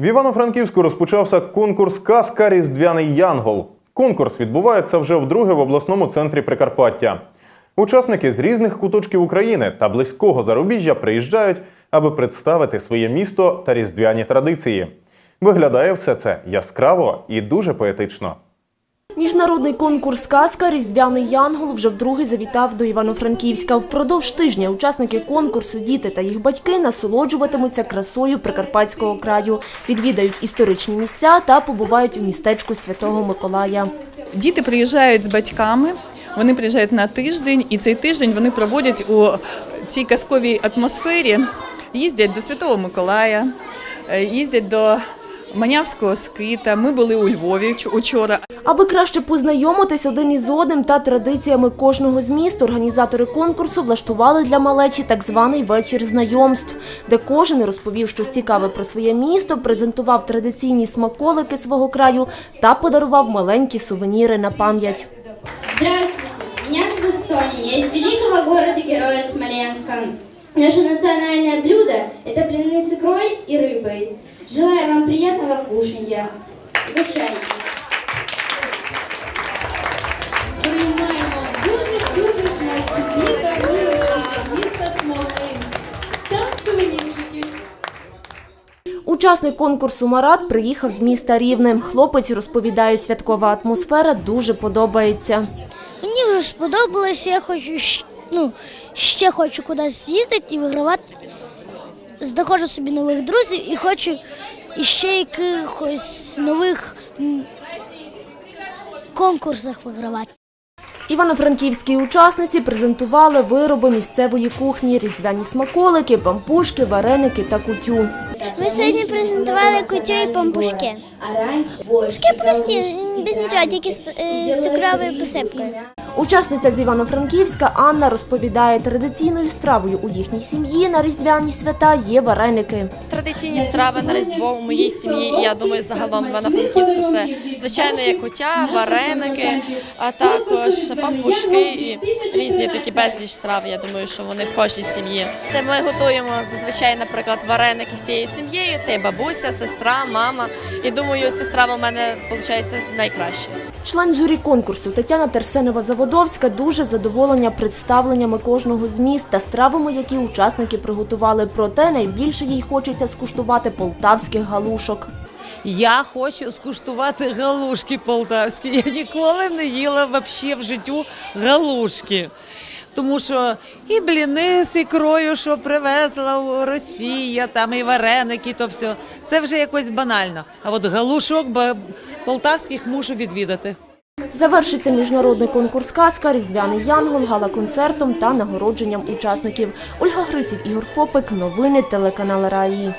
В Івано-Франківську розпочався конкурс Казка Різдвяний Янгол. Конкурс відбувається вже вдруге в обласному центрі Прикарпаття. Учасники з різних куточків України та близького зарубіжжя приїжджають, аби представити своє місто та різдвяні традиції. Виглядає все це яскраво і дуже поетично. Міжнародний конкурс «Казка. Різдвяний Янгол» вже вдруге завітав до Івано-Франківська. Впродовж тижня учасники конкурсу, діти та їх батьки насолоджуватимуться красою Прикарпатського краю, відвідають історичні місця та побувають у містечку Святого Миколая. Діти приїжджають з батьками, вони приїжджають на тиждень, і цей тиждень вони проводять у цій казковій атмосфері. Їздять до Святого Миколая, е, їздять до Манявського скита. Ми були у Львові учора. Аби краще познайомитись один із одним та традиціями кожного з міст, організатори конкурсу влаштували для малечі так званий вечір знайомств, де кожен розповів щось цікаве про своє місто, презентував традиційні смаколики свого краю та подарував маленькі сувеніри на пам'ять. Здравствуйте, меня зовут Соня, я из великого города-героя Смоленска. Наше национальное блюдо – это блины с икрой и рыбой. Желаю вам приятного кушанья. Угощайтесь. Міста Смоленськ. Та сувенірчиків. Учасник конкурсу Марат приїхав з міста Рівне. Хлопець розповідає, святкова атмосфера дуже подобається. Мені вже сподобалося, я хочу щ- ну, ще хочу кудись з'їздити і вигравати. Знаходжу собі нових друзів і хочу іще якихось нових м, конкурсах вигравати. Івано-франківські учасниці презентували вироби місцевої кухні, різдвяні смаколики, пампушки, вареники та кутю. Ми сьогодні презентували кутю і пампушки. Пампушки прості, без нічого, тільки з, е, з цукровою посипкою. Учасниця з Івано-Франківська Анна розповідає, традиційною стравою у їхній сім'ї на різдвяні свята є вареники. Традиційні страви на Різдво у моїй сім'ї, і я думаю, загалом в Івано-Франківську це звичайно є кутя, вареники, а також пампушки і різні такі безліч страв. Я думаю, що вони в кожній сім'ї. Ми готуємо зазвичай, наприклад, вареники всією сім'єю. Це є бабуся, сестра, мама. І думаю, ці страви в мене виходить найкраще. Член журі конкурсу Тетяна Терсенова-Заводовська дуже задоволення представленнями кожного з міст та стравами, які учасники приготували. Проте найбільше їй хочеться скуштувати полтавських галушок. Я хочу скуштувати галушки полтавські. Я ніколи не їла вообще в життю галушки. Тому що і бліни з ікрою, що привезла Росія, там і вареники, то все. Це вже якось банально. А от галушок полтавських мушу відвідати. Завершиться міжнародний конкурс «Казка», Різдвяний Янгол, гала-концертом та нагородженням учасників. Ольга Гриців, Ігор Попик. Новини телеканал Раї.